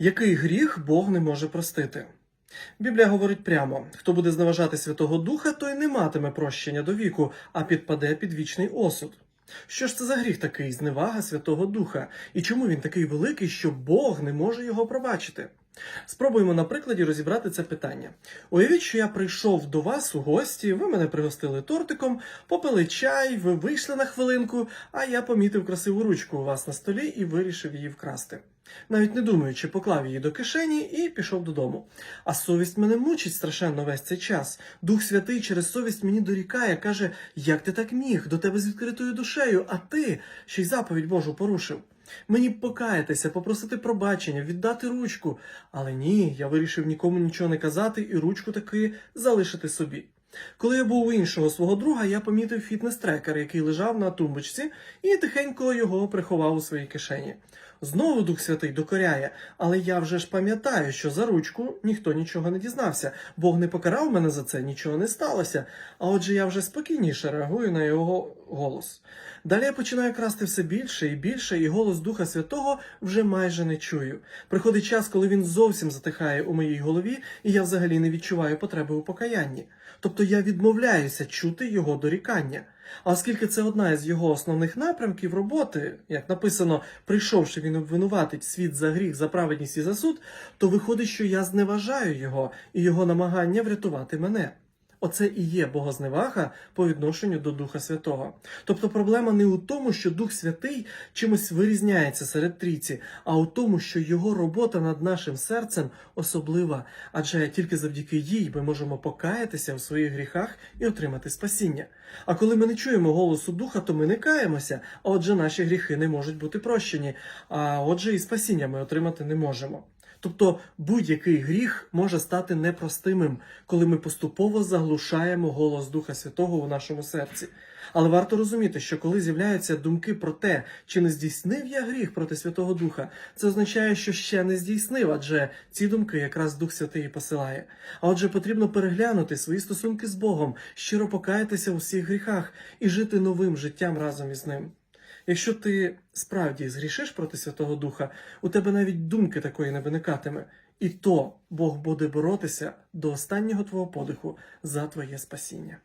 Який гріх Бог не може простити? Біблія говорить прямо: хто буде зневажати Святого Духа, той не матиме прощення до віку, а підпаде під вічний осуд. Що ж це за гріх такий зневага Святого Духа? І чому він такий великий, що Бог не може його пробачити? Спробуємо на прикладі розібрати це питання. Уявіть, що я прийшов до вас у гості, ви мене пригостили тортиком, попили чай, ви вийшли на хвилинку, а я помітив красиву ручку у вас на столі і вирішив її вкрасти. Навіть не думаючи, поклав її до кишені і пішов додому. А совість мене мучить страшенно весь цей час. Дух Святий через совість мені дорікає, каже: як ти так міг? До тебе з відкритою душею, а ти ще й заповідь Божу порушив. Мені покаятися, попросити пробачення, віддати ручку. Але ні, я вирішив нікому нічого не казати і ручку таки залишити собі. Коли я був у іншого свого друга, я помітив фітнес-трекер, який лежав на тумбочці, і тихенько його приховав у своїй кишені. Знову Дух Святий докоряє, але я вже ж пам'ятаю, що за ручку ніхто нічого не дізнався. Бог не покарав мене за це, нічого не сталося. А отже, я вже спокійніше реагую на його голос. Далі я починаю красти все більше і більше, і голос Духа Святого вже майже не чую. Приходить час, коли він зовсім затихає у моїй голові, і я взагалі не відчуваю потреби у покаянні. Тобто я відмовляюся чути його дорікання. А оскільки це одна із його основних напрямків роботи, як написано, прийшовши він обвинуватить світ за гріх, за праведність і за суд, то виходить, що я зневажаю його і його намагання врятувати мене. Оце і є богозневага по відношенню до Духа Святого. Тобто проблема не у тому, що Дух Святий чимось вирізняється серед трійці, а у тому, що його робота над нашим серцем особлива, адже тільки завдяки їй ми можемо покаятися у своїх гріхах і отримати спасіння. А коли ми не чуємо голосу Духа, то ми не каємося, а отже, наші гріхи не можуть бути прощені, а отже, і спасіння ми отримати не можемо. Тобто будь-який гріх може стати непростимим, коли ми поступово заглушаємо голос Духа Святого у нашому серці. Але варто розуміти, що коли з'являються думки про те, чи не здійснив я гріх проти Святого Духа, це означає, що ще не здійснив, адже ці думки якраз Дух Святий посилає. А отже, потрібно переглянути свої стосунки з Богом, щиро покаятися у всіх гріхах і жити новим життям разом із ним. Якщо ти справді згрішиш проти Святого Духа, у тебе навіть думки такої не виникатиме, і то Бог буде боротися до останнього твого подиху за твоє спасіння.